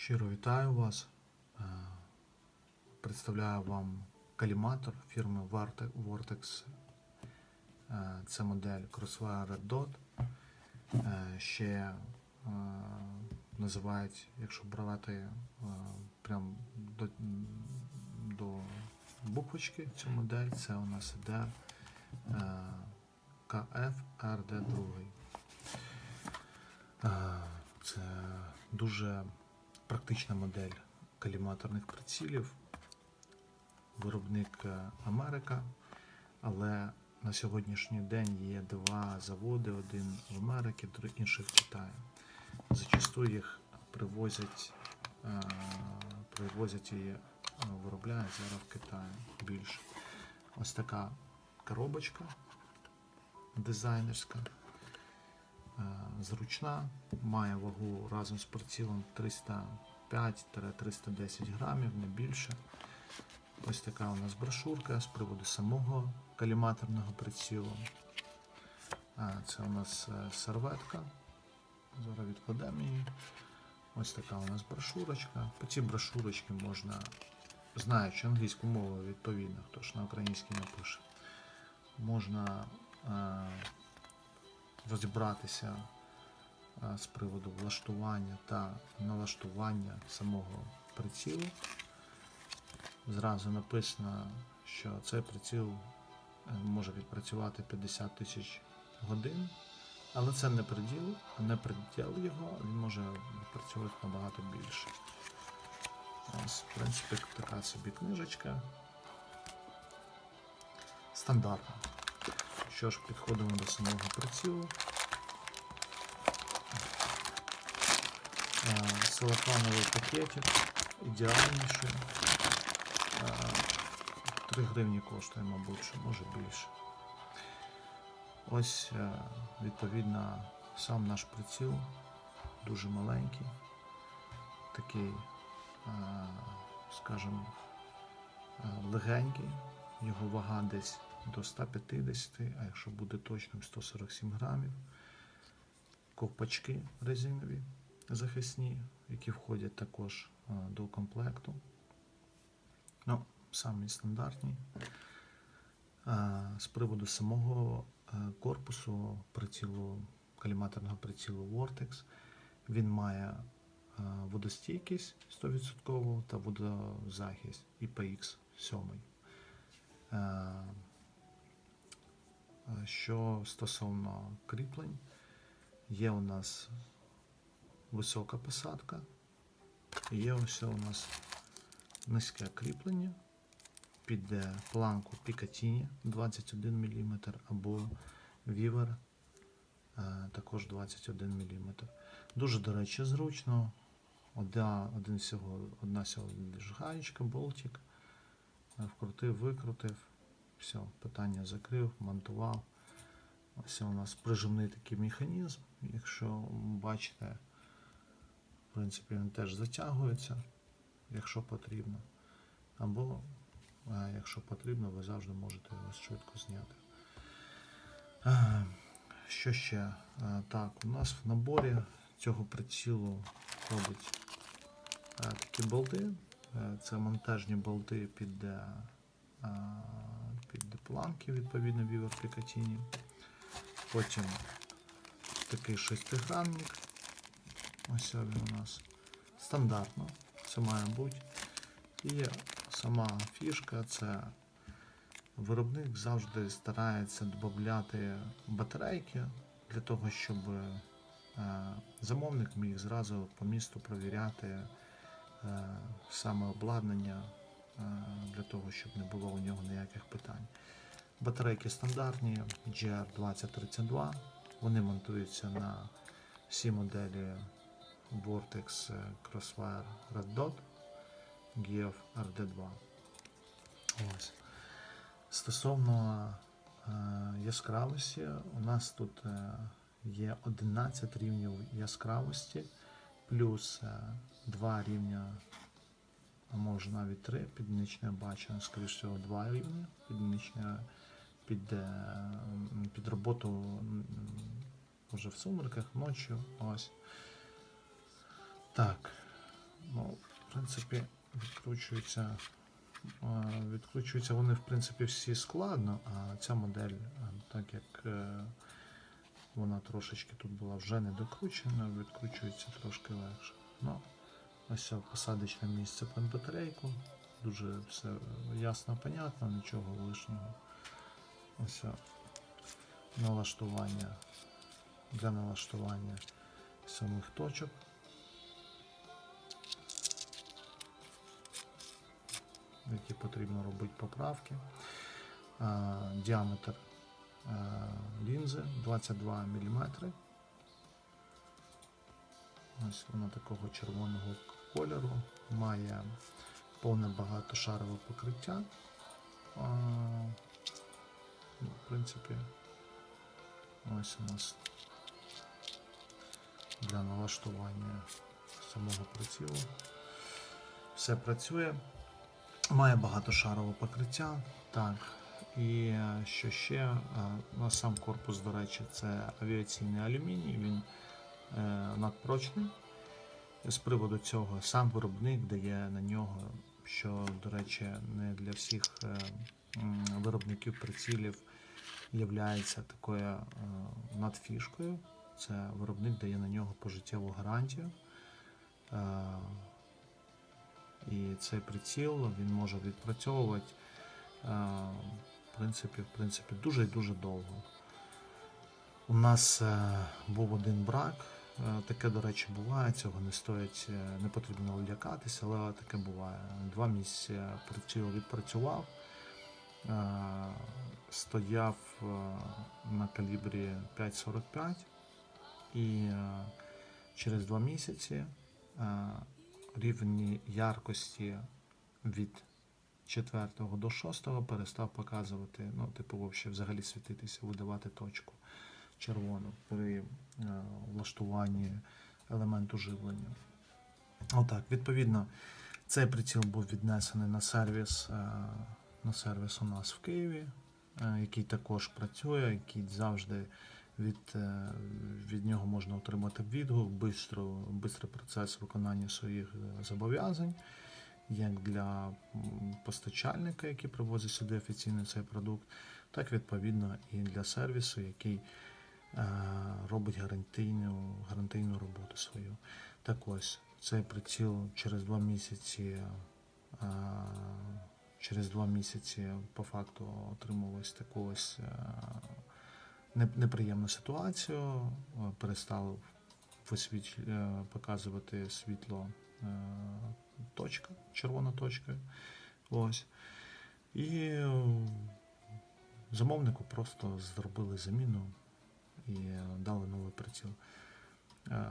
Щиро вітаю вас. Е, Представляю вам каліматор фірми Vortex. Е, Це модель Crossfire Red Dot. Е, Ще називають, якщо брати е, прям до, до буквочки цю модель, це у нас іде е, KFRD2. Е, Це дуже практична модель каліматорних прицілів. Виробник е, Америка, але на сьогоднішній день є два заводи: один в Америці, інший в Китаї. Зачасту їх привозять, е, привозять і е, виробляють зараз в Китаї більше. Ось така коробочка дизайнерська. Е, зручна, має вагу разом з прицілом 305-310 грамів, не більше. Ось така у нас брошурка з приводу самого каліматорного прицілу. Це у нас е, серветка. Зараз відкладемо її. Ось така у нас брошурочка. По цій брошурочці можна, знаючи англійську мову, відповідно, хто ж на українській напише, можна е, розібратися е, з приводу влаштування та налаштування самого прицілу. Зразу написано, що цей приціл е, може відпрацювати 50 тисяч годин, але це не приділ, не приділ його, він може відпрацьовувати набагато більше. Ось, в принципі, така собі книжечка. Стандартна. Що ж, підходимо до самого прицілу. Е, Целофановий пакетик, ідеальніший. Е, 3 гривні коштує, мабуть, може більше. Ось, е, відповідно, сам наш приціл дуже маленький, такий, е, скажімо, е, легенький, його вага десь до 150, а якщо буде точним 147 грамів. Ковпачки резинові захисні, які входять також до комплекту. Ну, самі стандартні. З приводу самого корпусу прицілу, каліматорного прицілу Vortex, він має водостійкість 100% та водозахист IPX 7. Що стосовно кріплень, є у нас висока посадка, є ось у нас низьке кріплення під планку Picatinny 21 мм або Viver е, також 21 мм. Дуже, до речі, зручно. Одна, один всього, одна всього лиш гаєчка, болтик. Е, Вкрутив, викрутив. Все, питання закрив, монтував. Ось у нас прижимний такий механізм. Якщо бачите, в принципі, він теж затягується, якщо потрібно. Або, е, якщо потрібно, ви завжди можете його швидко зняти. Е, Що ще? Е, Так, у нас в наборі цього прицілу входять е, такі болти. Це монтажні болти під планки, відповідно, Picatinny. Потім такий шестигранник. Ось він у нас стандартно, це має бути. І сама фішка це виробник завжди старається додати батарейки для того, щоб е, замовник міг зразу по місту провіряти е, саме обладнання е, для того, щоб не було у нього ніяких питань. Батарейки стандартні GR2032. Вони монтуються на всі моделі Vortex е, Crossfire Red Dot GF RD2. Ось. Стосовно е, яскравості, у нас тут е, є 11 рівнів яскравості, плюс е, 2 рівня, а може навіть 3 під нічне бачення, скоріш всього, 2 рівні під нічне, під, е, під роботу вже в сумерках, ночі. Ось. Так. Ну, в принципі, відкручуються. е, Відкручуються вони, в принципі, всі складно, а ця модель, так як е, вона трошечки тут була вже не докручена, відкручується трошки легше. Ну, ось посадочне місце під батарейку. Дуже все ясно, понятно, нічого лишнього. Ось налаштування для налаштування самих точок. Які потрібно робити поправки. Діаметр лінзи 22 мм. Ось вона такого червоного кольору, має повне багатошарове покриття. Принципі, ось у нас для налаштування самого прицілу. Все працює. Має багатошарове покриття. Так. І е, що ще? Е, На сам корпус, до речі, це авіаційний алюміній, він е, надпрочний. З приводу цього сам виробник дає на нього, що, до речі, не для всіх виробників прицілів являється такою е, надфішкою. Це виробник дає на нього пожиттєву гарантію. Е, І цей приціл він може відпрацьовувати е, в принципі, в принципі, дуже і дуже довго. У нас був один брак. Таке, до речі, буває, цього не стоїть, не потрібно лякатися, але таке буває. Два місяці приціл відпрацював, стояв е, на калібрі 5,45 і е, через два місяці е, рівні яркості від 4 до 6 перестав показувати, ну, типу, взагалі світитися, видавати точку червону при е, влаштуванні елементу живлення. Отак, відповідно, цей приціл був віднесений на сервіс, е, на сервіс у нас в Києві, е, який також працює, який завжди від, е, від нього можна отримати відгук, бистрий процес виконання своїх е, зобов'язань, як для постачальника, який привозить сюди офіційно цей продукт, так відповідно і для сервісу, який робить гарантійну, гарантійну роботу свою. Так ось, цей приціл через два місяці. Через два місяці по факту отримав ось таку ось е, неприємну ситуацію, е, перестав е, показувати світло точка, червона точка. Ось. І замовнику просто зробили заміну і дали новий приціл. Е,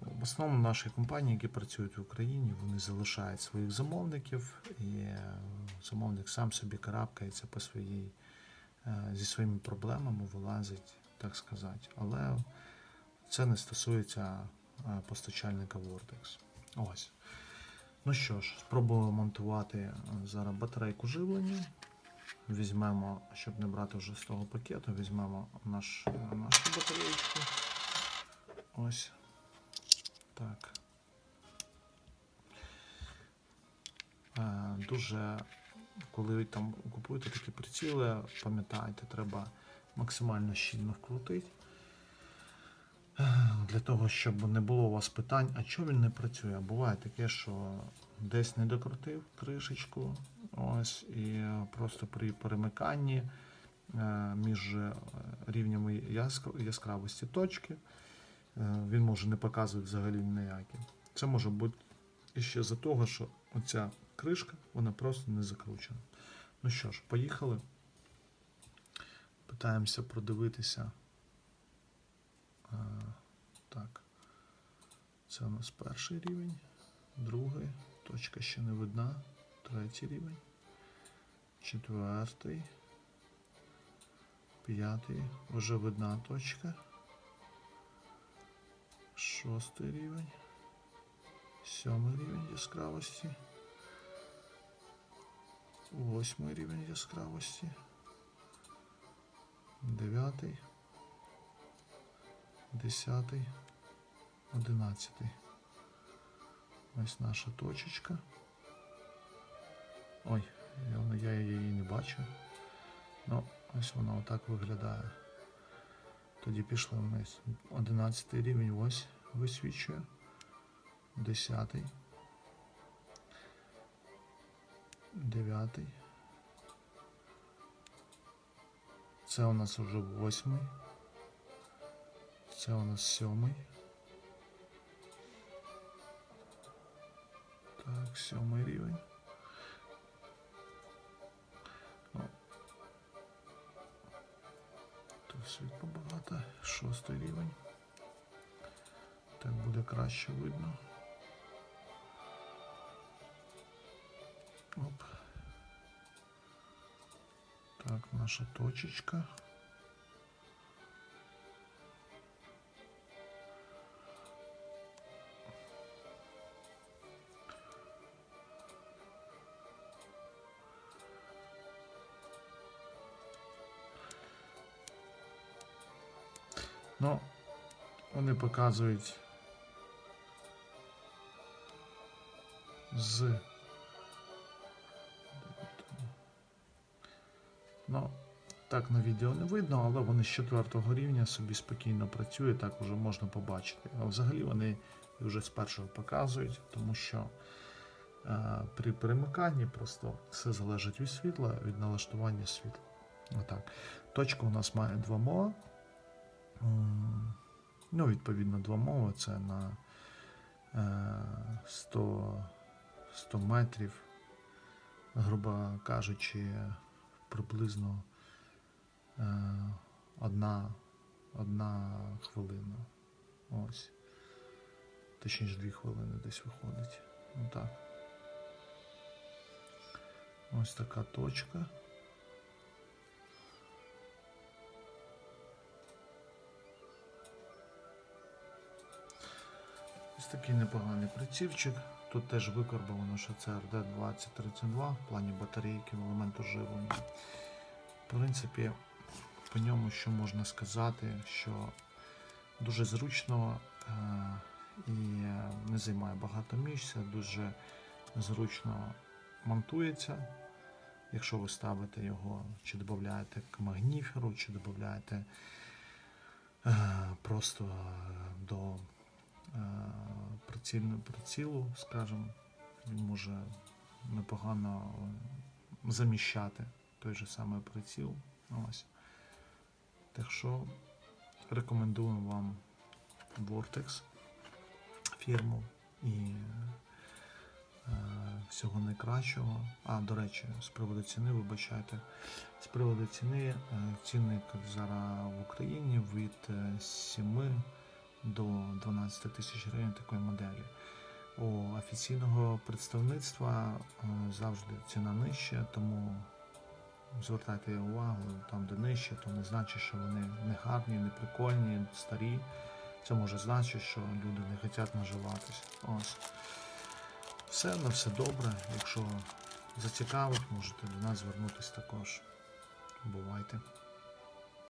В основному наші компанії, які працюють в Україні, вони залишають своїх замовників, і е, замовник сам собі карабкається по своїй е, зі своїми проблемами вилазить, так сказати. Але це не стосується постачальника Vortex. Ось. Ну що ж, спробуємо монтувати зараз батарейку живлення. Візьмемо, щоб не брати вже з того пакету, візьмемо наш, нашу батареєчку. Ось. Так. Е, Дуже, коли ви там купуєте такі приціли, пам'ятайте, треба максимально щільно вкрутити. Е, Для того, щоб не було у вас питань, а чому він не працює? Буває таке, що десь не докрутив кришечку, ось, і просто при перемиканні е, між рівнями яскравості точки він може не показувати взагалі ніякі. Це може бути іще за того, що оця кришка вона просто не закручена. Ну що ж, поїхали. Питаємося продивитися. Е, Так. Це у нас перший рівень, другий, точка ще не видна, третій рівень, четвертий, п'ятий, вже видна точка. Шостий рівень, сьомий рівень яскравості, восьмий рівень яскравості, дев'ятий, десятий, одинадцятий. Ось наша точечка. Ой, я, її не бачу. Ну, ось вона отак виглядає. Тоді пішли вниз. 11 рівень ось висвічує. 10. 9. Це у нас уже восьмий. Це у нас сьомий. Так, сьомий рівень. О. Тут світло багато. Шостий рівень. Так буде краще видно. Оп. Так, наша точечка. Ну, вони показують з. Ну, так на відео не видно, але вони з четвертого рівня собі спокійно працюють, так вже можна побачити. А взагалі вони вже з першого показують, тому що е, при перемиканні просто все залежить від світла, від налаштування світла. Отак. Точка у нас має два мови. Ну, відповідно, два мови це на е, 100, 100 метрів, грубо кажучи, приблизно е, одна, одна хвилина. Ось. Точніше, дві хвилини десь виходить. Ну так. Ось така точка. Такий непоганий прицівчик. Тут теж викорбовано, що це RD2032 в плані батарейки, елементу живлення. В принципі, по ньому що можна сказати, що дуже зручно е, і не займає багато місця, дуже зручно монтується. Якщо ви ставите його, чи додаєте к магніферу, чи додаєте е, просто до прицільну прицілу, скажімо, він може непогано заміщати той же самий приціл. Ось. Так що рекомендуємо вам Vortex фірму і е, всього найкращого. А, до речі, з приводу ціни, вибачайте, з приводу ціни, е, цінник зараз в Україні від е, 7 до 12 тисяч гривень такої моделі. У офіційного представництва е, завжди ціна нижча, тому звертайте увагу, там де нижче, то не значить, що вони не гарні, не прикольні, старі. Це може значити, що люди не хочуть наживатись. Ось. Все на все добре. Якщо зацікавить, можете до нас звернутися також. Бувайте.